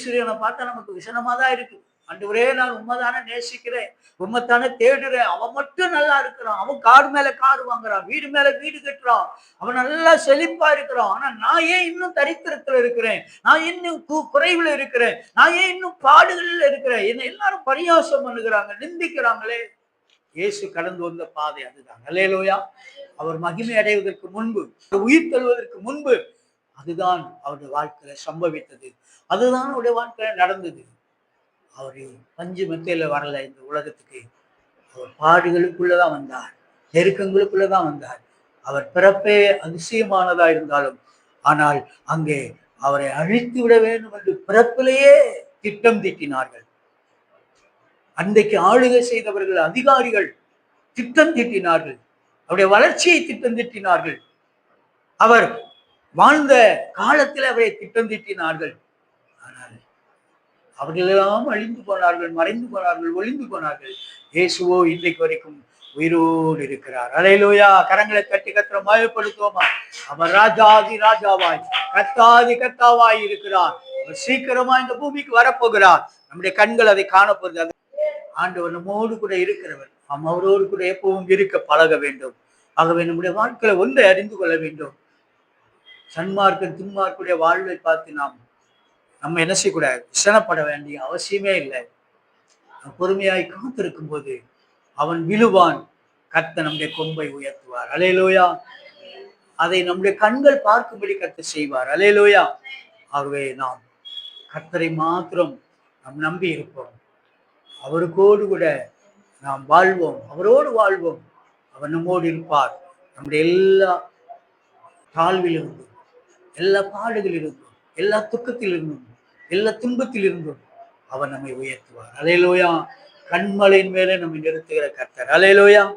ஐஸ்வர்யனை பார்த்தா நமக்கு விஷனமா தான் இருக்கு. அன்றுவரே நான் உண்மைதானே நேசிக்கிறேன். உண்மைத்தானே தேடுறேன். அவன் மட்டும் நல்லா இருக்கிறான். அவன் காடு மேல காடு வாங்குறான். வீடு மேல வீடு கட்டுறான். அவன் நல்லா செழிப்பா இருக்கிறான். ஆனா நான் ஏன் இன்னும் தரித்திரத்துல இருக்கிறேன்? நான் இன்னும் குறைவுல இருக்கிறேன்? நான் ஏன் இன்னும் பாடுகளில் இருக்கிறேன்? என்னை எல்லாரும் பரியாசம் பண்ணுகிறாங்க நிந்திக்கிறாங்களே. இயேசு கடந்து வந்த பாதை அதுதான். அல்லையிலோயா அவர் மகிமை அடைவதற்கு முன்பு உயிர் தழுவதற்கு முன்பு அதுதான் அவருடைய வாழ்க்கையில சம்பவித்தது. அதுதான் அவருடைய வாழ்க்கையில நடந்தது. அவர் பஞ்சு மெத்தையில வரல இந்த உலகத்துக்கு. அவர் பாடுகளுக்குள்ளதான் வந்தார். நெருக்கங்களுக்குள்ளதான் வந்தார். அவர் பிறப்பே அதிசயமானதா இருந்தாலும் ஆனால் அங்கே அவரை அழித்து விட வேண்டும் என்று பிறப்பிலேயே திட்டம் தீட்டினார்கள். அன்றைக்கு ஆளுகை செய்தவர்கள் அதிகாரிகள் திட்டம் தீட்டினார்கள். அவருடைய வளர்ச்சியை திட்டம் தீட்டினார்கள். அவர் வாழ்ந்த காலத்தில் அவரை திட்டம் தீட்டினார்கள். ஆனால் அவர்களெல்லாம் அழிந்து போனார்கள் மறைந்து போனார்கள் ஒளிந்து போனார்கள். இயேசுவோ இன்றைக்கு வரைக்கும் உயிரோடு இருக்கிறார். அலையிலோயா கரங்களை தட்டி கத்திர மாயப்படுத்துவோமா? அவர் ராஜாதி ராஜாவாய் கத்தாதி கத்தாவாய் இருக்கிறார். அவர் சீக்கிரமா இந்த பூமிக்கு வரப்போகிறார். நம்முடைய கண்கள் அதை காணப்போகுது ஆண்டவர் நம்மோடு கூட இருக்கிறவர். நாம் அவரோடு கூட எப்பவும் இருக்க பழக வேண்டும். ஆகவே நம்முடைய வாழ்க்கையில ஒன்றை அறிந்து கொள்ள வேண்டும். சன்மார்க்கன் துன்மார்க்குடைய வாழ்வை பார்த்து நாம் நம்ம என்ன செய்யக்கூடாது? விசனப்பட வேண்டிய அவசியமே இல்லை. பொறுமையாய் காத்திருக்கும் போது அவன் விழுவான். கர்த்த நம்முடைய கொம்பை உயர்த்துவார். அலையலோயா அதை நம்முடைய கண்கள் பார்க்கும்படி கர்த்த செய்வார். அலையலோயா ஆகவே நாம் கத்தரை மாத்திரம் நாம் நம்பி இருப்போம். அவருக்கோடு கூட நாம் வாழ்வோம். அவரோடு வாழ்வோம். அவர் நம்மோடு இருப்பார். நம்முடைய எல்லா தாழ்விலிருந்து எல்லா பாடுகளில் இருந்தோம் எல்லா துக்கத்தில் இருந்தோம் எல்லா துன்பத்தில் இருந்தோம் அவர் நம்மை உயர்த்துவார். அலையலோயா கண்மலையின் மேலே நம்மை நிறுத்துகிற கர்த்தர். அலையலோயா